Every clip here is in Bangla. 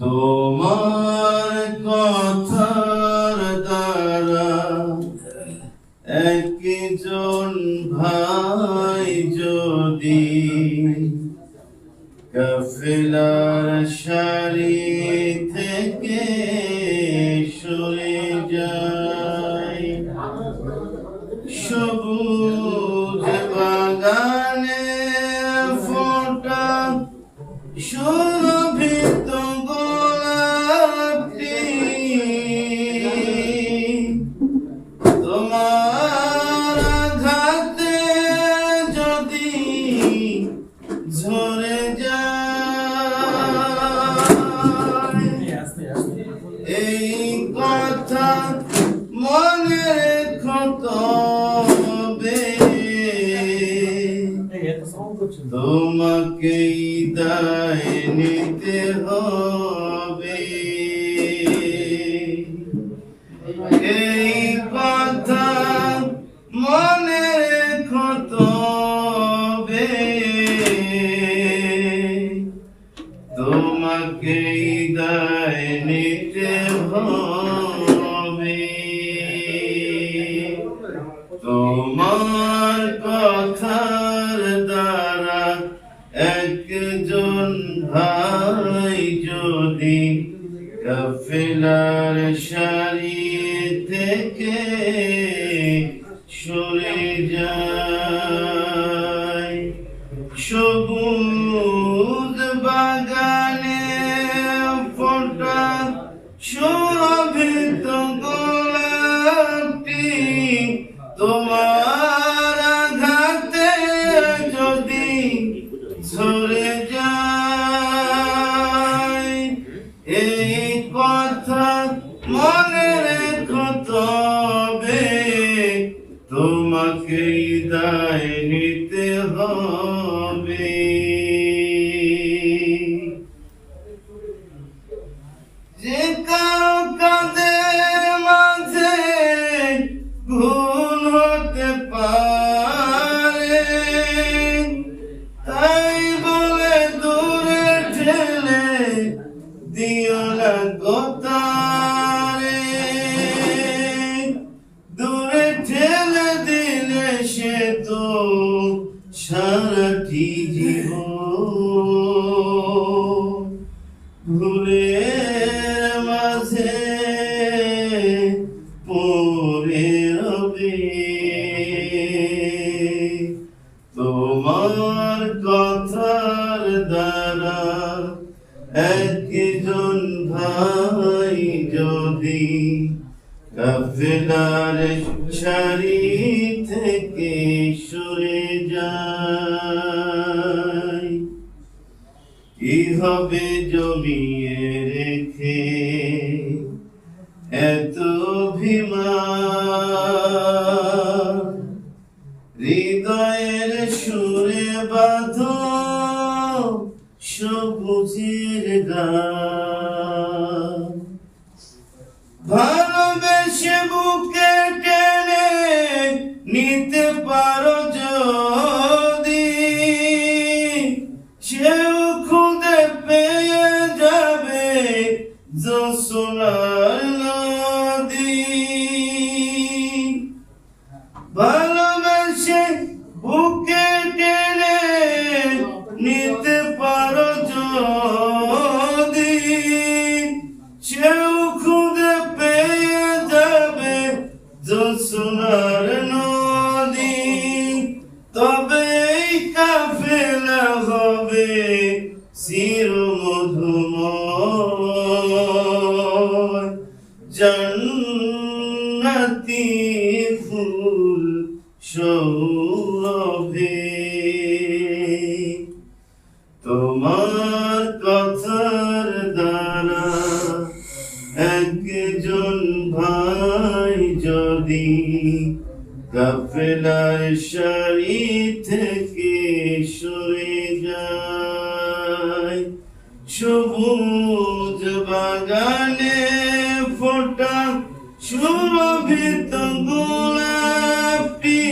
তোমার কথার দ্বারা একজন ভাই যদি কাফেলার সারি থেকে সরে যায় সবুজ তোমাকে দায় নিতে হবে। এই কথা মনে রেখো তবে। তোমাকে দায় নিতে হবে। তোমার কাফেলার সারি থেকে সরে যায়? সবুজ বাগানে ফোটা সুরভিত গোলাপটি তোমার এই কথা না গোতারে দূরে ঠেলে দিলে সে তো সারাটি জীবন। ভুলের মাঝে পড়ে রবে। তোমার যদি কাফেলার সারি থেকে সরে যায়, কি হবে জমিয়ে রেখে এত অভিমান? হৃদয়ের সুরে বাঁধ সবুজের গান। Varam Beshebuk চির মধুময় জান্নাতি ফুল সৌরভে। তোমার কথার দ্বারা একজন ভাই যদি কাফেলার সারি থেকে সরে সবুজ বাগানে ফোটা, সুরভিত গোলাপি।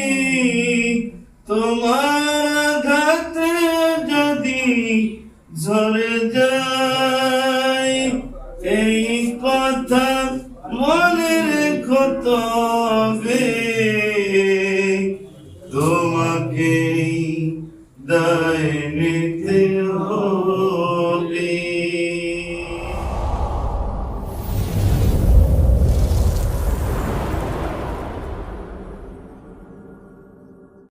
তোমার ঘাত যদি ঝরে যায়, এই কথা মনে রেখো তো।